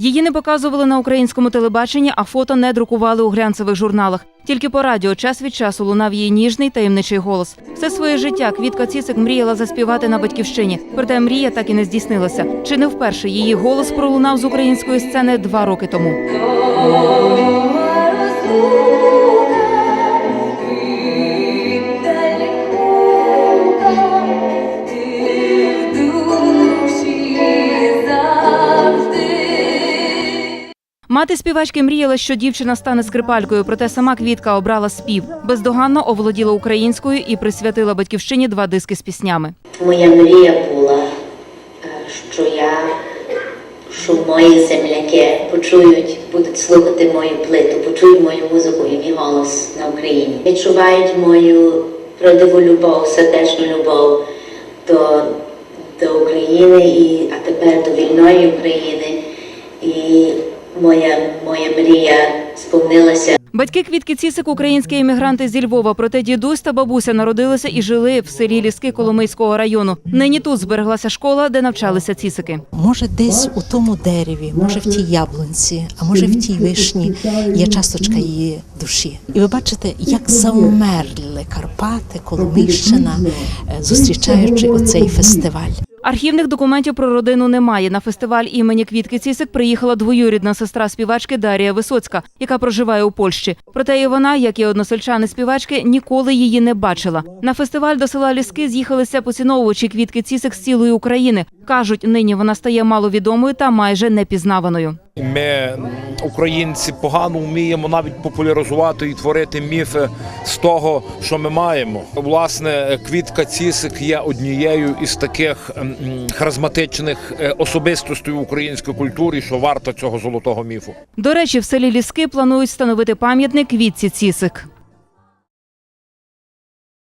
Її не показували на українському телебаченні, а фото не друкували у глянцевих журналах. Тільки по радіо час від часу лунав її ніжний таємничий голос. Все своє життя Квітка Цісик мріяла заспівати на батьківщині. Проте мрія так і не здійснилася. Чи не вперше її голос пролунав з української сцени два роки тому? Мати співачки мріяла, що дівчина стане скрипалькою, проте сама Квітка обрала спів. Бездоганно оволоділа українською і присвятила батьківщині два диски з піснями. Моя мрія була, е, що я, що мої земляки почують, будуть слухати мою плиту, почують мою музику і мій голос на Україні. Відчувають мою правдиву любов, сердечну любов до, до України, і, а тепер до вільної України. І моя, моя мрія сповнилася. Батьки Квітки Цісик – українські емігранти зі Львова. Проте дідусь та бабуся народилися і жили в селі Ліски Коломийського району. Нині тут збереглася школа, де навчалися цісики. Може, десь у тому дереві, може в тій яблунці, а може в тій вишні є часточка її душі. І ви бачите, як завмерли Карпати, Коломийщина, е, зустрічаючи оцей фестиваль. Архівних документів про родину немає. На фестиваль імені Квітки Цісик приїхала двоюрідна сестра співачки Дарія Висоцька, яка проживає у Польщі. Проте і вона, як і односельчани співачки, ніколи її не бачила. На фестиваль до села Ліски з'їхалися поціновувачі Квітки Цісик з цілої України. Кажуть, нині вона стає маловідомою та майже непізнаваною. Ми, українці, погано вміємо навіть популяризувати і творити міфи з того, що ми маємо. Власне, квітка Цісик є однією із таких м, м, харизматичних е, особистостей в українській культурі, що варто цього золотого міфу. До речі, в селі Ліски планують встановити пам'ятник Квітці Цісик.